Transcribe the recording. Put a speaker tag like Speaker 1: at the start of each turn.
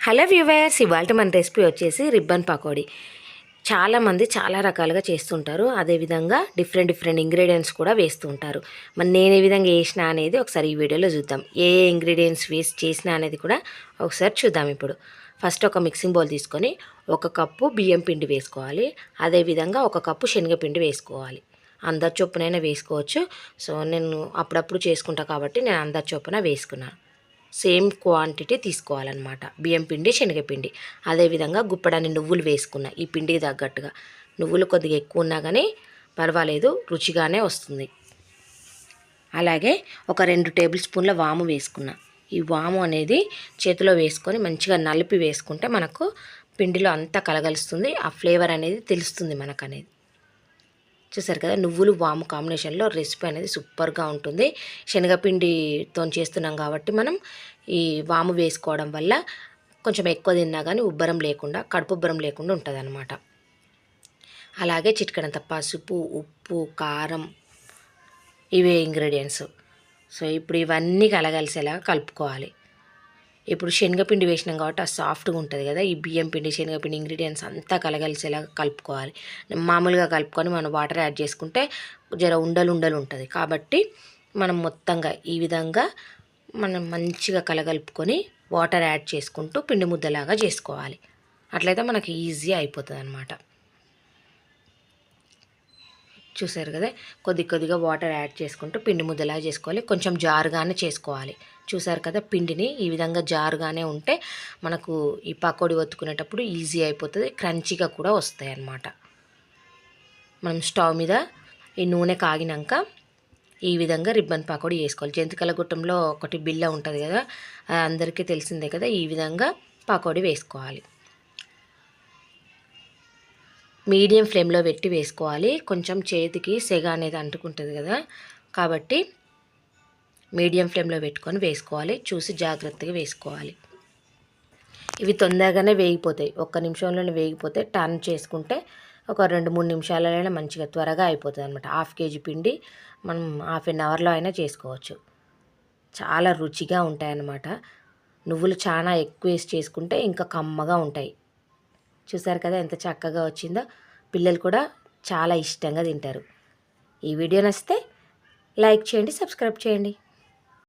Speaker 1: Hello viewers ఇవాళ మన recipe వచ్చేసి రిబ్బన్ పకోడీ. చాలామంది చాలా రకాలుగా చేస్తుంటారు. అదేవిధంగా డిఫరెంట్ డిఫరెంట్ ఇంగ్రీడియంట్స్ కూడా వేస్తూ ఉంటారు. మరి నేను ఏ విధంగా వేసిన అనేది ఒకసారి ఈ వీడియోలో చూద్దాం. ఏ ఏ ఇంగ్రీడియంట్స్ వేసి చేసిన అనేది కూడా ఒకసారి చూద్దాం ఇప్పుడు. ఫస్ట్ ఒక మిక్సింగ్ బౌల్ తీసుకొని ఒక కప్పు బియ్యం పిండి వేసుకోవాలి. అదేవిధంగా ఒక కప్పు శనగపిండి వేసుకోవాలి. అందరి చొప్పునైనా వేసుకోవచ్చు. సో నేను అప్పుడప్పుడు చేసుకుంటా కాబట్టి నేను అందరి చొప్పున వేసుకున్నాను సేమ్ క్వాంటిటీ తీసుకోవాలన్నమాట. బియ్యం పిండి శనగపిండి. అదేవిధంగా గుప్పడాన్ని నువ్వులు వేసుకున్న ఈ పిండికి తగ్గట్టుగా. నువ్వులు కొద్దిగా ఎక్కువ ఉన్నా కానీ పర్వాలేదు రుచిగానే వస్తుంది. అలాగే ఒక రెండు టేబుల్ స్పూన్ల వాము వేసుకున్న. ఈ వాము అనేది చేతిలో వేసుకొని మంచిగా నలిపి వేసుకుంటే మనకు పిండిలో అంతా కలగలుస్తుంది. ఆ ఫ్లేవర్ అనేది తెలుస్తుంది మనకనేది. చూసారు కదా నువ్వులు వాము కాంబినేషన్లో రెసిపీ అనేది సూపర్గా ఉంటుంది. శనగపిండితో చేస్తున్నాం కాబట్టి మనం ఈ వాము వేసుకోవడం వల్ల కొంచెం ఎక్కువ తిన్నా కానీ ఉబ్బరం లేకుండా కడుపు ఉబ్బరం లేకుండా ఉంటుంది అనమాట అలాగే చిటికడంత పసుపు ఉప్పు కారం ఇవే ఇంగ్రీడియంట్స్. సో ఇప్పుడు ఇవన్నీ కలగలిసేలా కలుపుకోవాలి. ఇప్పుడు శనగపిండి వేసినాం కాబట్టి ఆ సాఫ్ట్గా ఉంటుంది కదా. ఈ బియ్యం పిండి శనగపిండి ఇంగ్రీడియంట్స్ అంతా కలగలిసేలాగా కలుపుకోవాలి. మామూలుగా కలుపుకొని మనం వాటర్ యాడ్ చేసుకుంటే జర ఉండలు ఉండలు ఉంటుంది. కాబట్టి మనం మొత్తంగా ఈ విధంగా మనం మంచిగా కలగలుపుకొని వాటర్ యాడ్ చేసుకుంటూ పిండి ముద్దలాగా చేసుకోవాలి. అట్లయితే మనకి ఈజీ అయిపోతుంది అనమాట చూసారు కదా? కొద్ది కొద్దిగా వాటర్ యాడ్ చేసుకుంటూ పిండి ముద్దలా చేసుకోవాలి. కొంచెం జారుగానే చేసుకోవాలి. చూసారు కదా పిండిని ఈ విధంగా జారుగానే ఉంటే మనకు ఈ పకోడీ ఒత్తుకునేటప్పుడు ఈజీ అయిపోతుంది క్రంచీగా కూడా వస్తాయి అన్నమాట మనం స్టవ్ మీద ఈ నూనె కాగినాక ఈ విధంగా రిబ్బన్ పకోడీ వేసుకోవాలి. జంతికల గుట్టంలో ఒకటి బిల్ల ఉంటుంది కదా అందరికీ తెలిసిందే కదా ఈ విధంగా పకోడీ వేసుకోవాలి. మీడియం ఫ్లేమ్లో పెట్టి వేసుకోవాలి. కొంచెం చేతికి సెగ అనేది అంటుకుంటుంది కదా కాబట్టి మీడియం ఫ్లేమ్లో పెట్టుకొని వేసుకోవాలి. చూసి జాగ్రత్తగా వేసుకోవాలి. ఇవి తొందరగానే వేగిపోతాయి. ఒక్క నిమిషంలోనే వేగిపోతే టర్న్ చేసుకుంటే ఒక రెండు మూడు నిమిషాలైనా మంచిగా త్వరగా అయిపోతుంది అనమాట హాఫ్ కేజీ పిండి మనం హాఫ్ అన్ అవర్లో అయినా చేసుకోవచ్చు. చాలా రుచిగా ఉంటాయన్నమాట నువ్వులు చాలా ఎక్కువ వేసి చేసుకుంటే ఇంకా కమ్మగా ఉంటాయి. చూసారు కదా ఎంత చక్కగా వచ్చిందో? పిల్లలు కూడా చాలా ఇష్టంగా తింటారు. ఈ వీడియో నచ్చితే లైక్ చేయండి సబ్స్క్రైబ్ చేయండి.